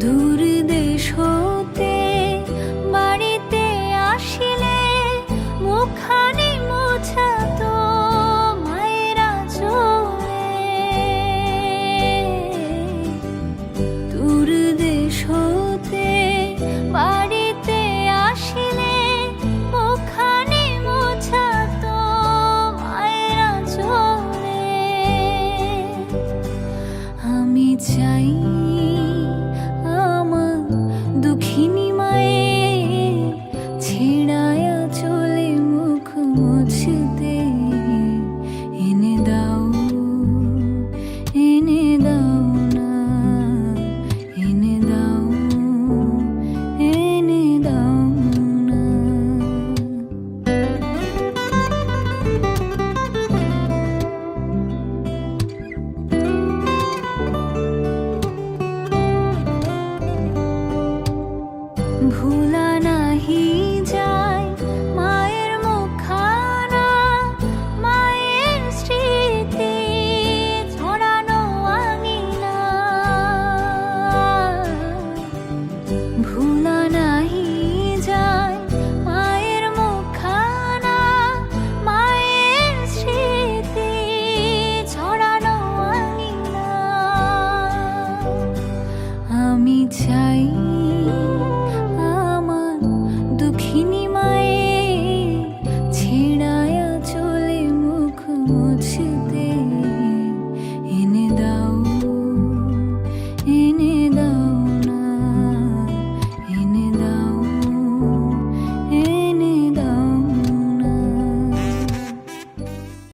দূর দেশ এনে দাও এনে এনে দাও এনে ভুলা নাহি मुझ दे